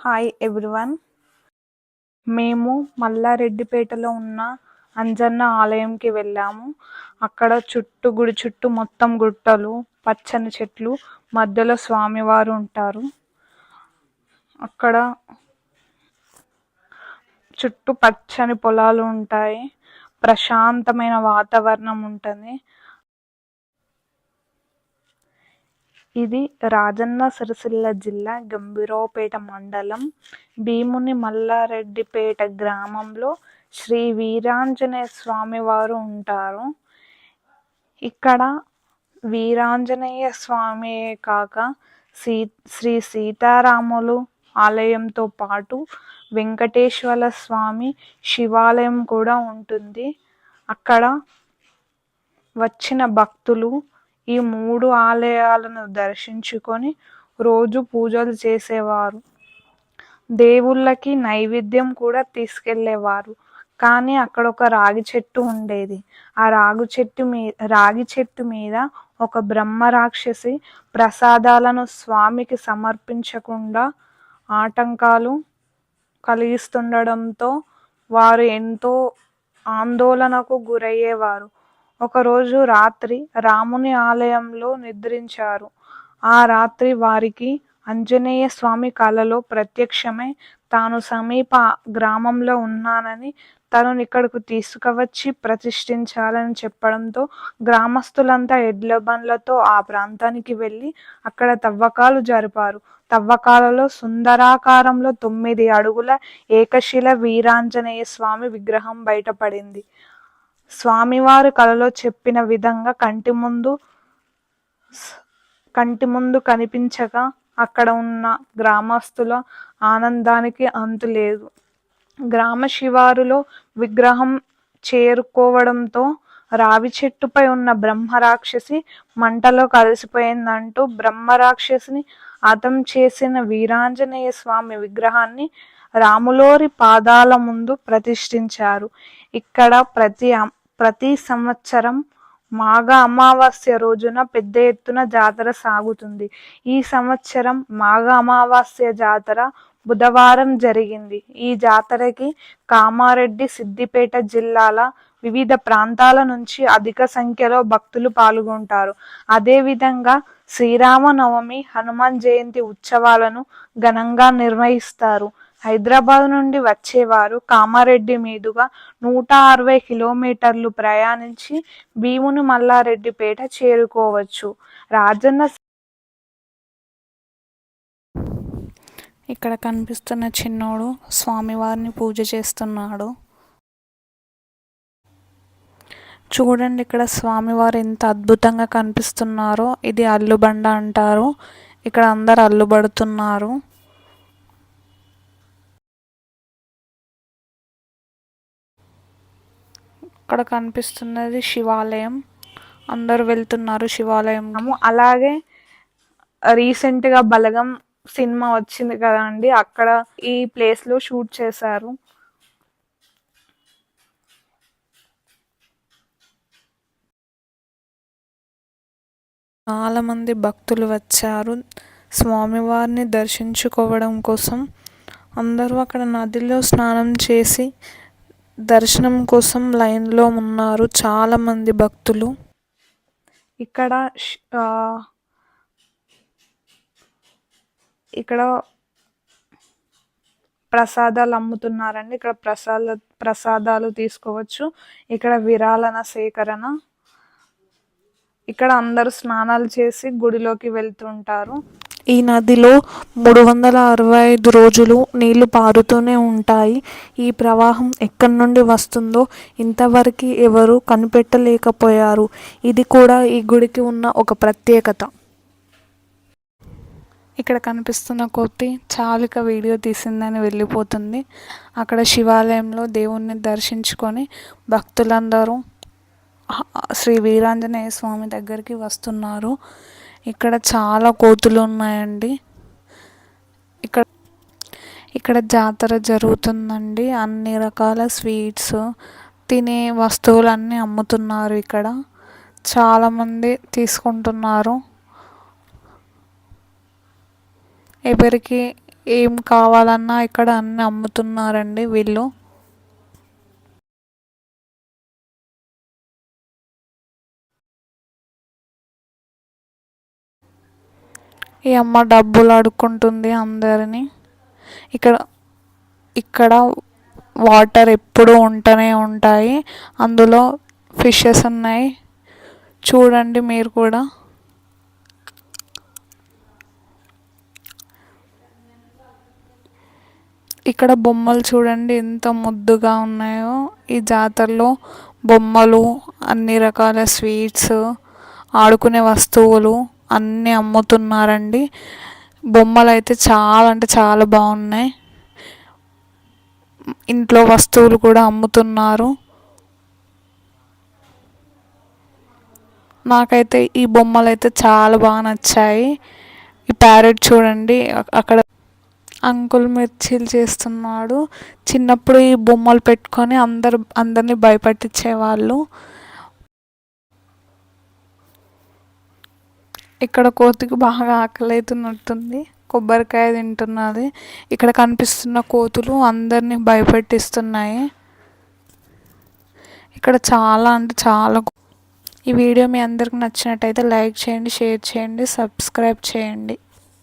Hi everyone మేము మల్లారెడ్డిపేటలో ఉన్న అంజన్న ఆలయంకి వెళ్ళాము. అక్కడ చుట్టూ గుడి చుట్టూ మొత్తం గుట్టలు పచ్చని చెట్లు మధ్యలో స్వామివారు ఉంటారు. అక్కడ చుట్టూ పచ్చని పొలాలు ఉంటాయి. ప్రశాంతమైన వాతావరణం ఉంటుంది. ఇది రాజన్న సిరిసిల్ల జిల్లా గంభీరావుపేట మండలం భీముని మల్లారెడ్డిపేట గ్రామంలో శ్రీ వీరాంజనేయ స్వామి వారు ఉంటారు. ఇక్కడ వీరాంజనేయ స్వామియే కాక సీ శ్రీ సీతారాములు ఆలయంతో పాటు వెంకటేశ్వర స్వామి శివాలయం కూడా ఉంటుంది. అక్కడ వచ్చిన భక్తులు ఈ మూడు ఆలయాలను దర్శించుకొని రోజు పూజలు చేసేవారు. దేవుళ్ళకి నైవేద్యం కూడా తీసుకెళ్ళేవారు. కానీ అక్కడ ఒక రాగి చెట్టు ఉండేది. ఆ రాగి చెట్టు మీ రాగి చెట్టు మీద ఒక బ్రహ్మ రాక్షసి ప్రసాదాలను స్వామికి సమర్పించకుండా ఆటంకాలు కలిగిస్తుండడంతో వారు ఎంతో ఆందోళనకు గురయ్యేవారు. ఒకరోజు రాత్రి రాముని ఆలయంలో నిద్రించారు. ఆ రాత్రి వారికి ఆంజనేయ స్వామి కలలో ప్రత్యక్షమై తాను సమీప గ్రామంలో ఉన్నానని తను ఇక్కడకు తీసుకువచ్చి ప్రతిష్ఠించాలని చెప్పడంతో గ్రామస్తులంతా ఎడ్ల బండ్లతో ఆ ప్రాంతానికి వెళ్ళి అక్కడ తవ్వకాలు జరిపారు. తవ్వకాలలో సుందరాకారంలో తొమ్మిది అడుగుల ఏకశిల వీరాంజనేయ స్వామి విగ్రహం బయటపడింది. స్వామివారు కలలో చెప్పిన విధంగా కంటి ముందు కంటి ముందు కనిపించగా అక్కడ ఉన్న గ్రామస్తుల ఆనందానికి అంతు లేదు. గ్రామ శివారులో విగ్రహం చేరుకోవడంతో రావి చెట్టుపై ఉన్న బ్రహ్మరాక్షసి మంటలో కలిసిపోయిందంటూ బ్రహ్మరాక్షసిని అతం చేసిన వీరాంజనేయ స్వామి విగ్రహాన్ని రాములోరి పాదాల ముందు ప్రతిష్ఠించారు. ఇక్కడ ప్రతి ప్రతి సంవత్సరం మాఘ అమావాస్య రోజున పెద్ద ఎత్తున జాతర సాగుతుంది. ఈ సంవత్సరం మాఘ అమావాస్య జాతర బుధవారం జరిగింది. ఈ జాతరకి కామారెడ్డి సిద్దిపేట జిల్లాల వివిధ ప్రాంతాల నుంచి అధిక సంఖ్యలో భక్తులు పాల్గొంటారు. అదేవిధంగా శ్రీరామనవమి హనుమాన్ జయంతి ఉత్సవాలను ఘనంగా నిర్వహిస్తారు. హైదరాబాద్ నుండి వచ్చేవారు కామారెడ్డి మీదుగా నూట అరవై కిలోమీటర్లు ప్రయాణించి భీముని మల్లారెడ్డిపేట చేరుకోవచ్చు. రాజన్న ఇక్కడ కనిపిస్తున్న చిన్నోడు స్వామివారిని పూజ చేస్తున్నాడు. చూడండి ఇక్కడ స్వామివారు ఎంత అద్భుతంగా కనిపిస్తున్నారో. ఇది అల్లుబండ అంటారు. ఇక్కడ అందరు అల్లుబడుతున్నారు. అక్కడ కనిపిస్తున్నది శివాలయం. అందరు వెళ్తున్నారు శివాలయం అలాగే రీసెంట్గా బలగం సినిమా వచ్చింది కదండి అక్కడ ఈ ప్లేస్లో షూట్ చేశారు. చాలా మంది భక్తులు వచ్చారు. స్వామివారిని దర్శించుకోవడం కోసం అందరూ అక్కడ నదిలో స్నానం చేసి దర్శనం కోసం లైన్లో ఉన్నారు చాలామంది భక్తులు. ఇక్కడ ఇక్కడ ప్రసాదాలు అమ్ముతున్నారండి. ఇక్కడ ప్రసాద ప్రసాదాలు తీసుకోవచ్చు. ఇక్కడ విరాళన సేకరణ. ఇక్కడ అందరూ స్నానాలు చేసి గుడిలోకి వెళ్తుంటారు. ఈ నదిలో మూడు వందల అరవై ఐదు రోజులు నీళ్ళు పారుతూనే ఉంటాయి. ఈ ప్రవాహం ఎక్కడి నుండి వస్తుందో ఇంతవరకు ఎవరు కనిపెట్టలేకపోయారు. ఇది కూడా ఈ గుడికి ఉన్న ఒక ప్రత్యేకత. ఇక్కడ కనిపిస్తున్న కొద్ది చాలిక వీడియో తీసిందని వెళ్ళిపోతుంది. అక్కడ శివాలయంలో దేవుణ్ణి దర్శించుకొని భక్తులందరూ శ్రీ వీరాంజనేయ స్వామి దగ్గరికి వస్తున్నారు. ఇక్కడ చాలా కోతులు ఉన్నాయండి ఇక్కడ ఇక్కడ జాతర జరుగుతుందండి. అన్ని రకాల స్వీట్స్ తినే వస్తువులన్నీ అమ్ముతున్నారు ఇక్కడ. చాలామంది తీసుకుంటున్నారు. ఎవరికి ఏం కావాలన్నా ఇక్కడ అన్నీ అమ్ముతున్నారండి వీళ్ళు. ఈ అమ్మ డబ్బులు అడుక్కుంటుంది అందరిని. ఇక్కడ ఇక్కడ వాటర్ ఎప్పుడూ ఉంటూనే ఉంటాయి. అందులో ఫిషెస్ ఉన్నాయి. చూడండి మీరు కూడా. ఇక్కడ బొమ్మలు చూడండి ఎంత ముద్దుగా ఉన్నాయో. ఈ జాతరలో బొమ్మలు అన్ని రకాల స్వీట్స్ ఆడుకునే వస్తువులు అన్నీ అమ్ముతున్నారండి. బొమ్మలు అయితే చాలా అంటే చాలా బాగున్నాయి. ఇంట్లో వస్తువులు కూడా అమ్ముతున్నారు. నాకైతే ఈ బొమ్మలు అయితే చాలా బాగా నచ్చాయి. ఈ ప్యారెట్ చూడండి అక్కడ అంకుల్ మిర్చీలు చేస్తున్నాడు. చిన్నప్పుడు ఈ బొమ్మలు పెట్టుకొని అందరు అందరిని భయపెట్టించేవాళ్ళు. ఇక్కడ కోతికి బాగా ఆకలి అవుతున్నట్టుంది కొబ్బరికాయ తింటున్నది. ఇక్కడ కనిపిస్తున్న కోతులు అందరినీ భయపెట్టిస్తున్నాయి. ఇక్కడ చాలా అంటే చాలా ఈ వీడియో మీ అందరికి నచ్చినట్టయితే లైక్ చేయండి షేర్ చేయండి సబ్స్క్రైబ్ చేయండి.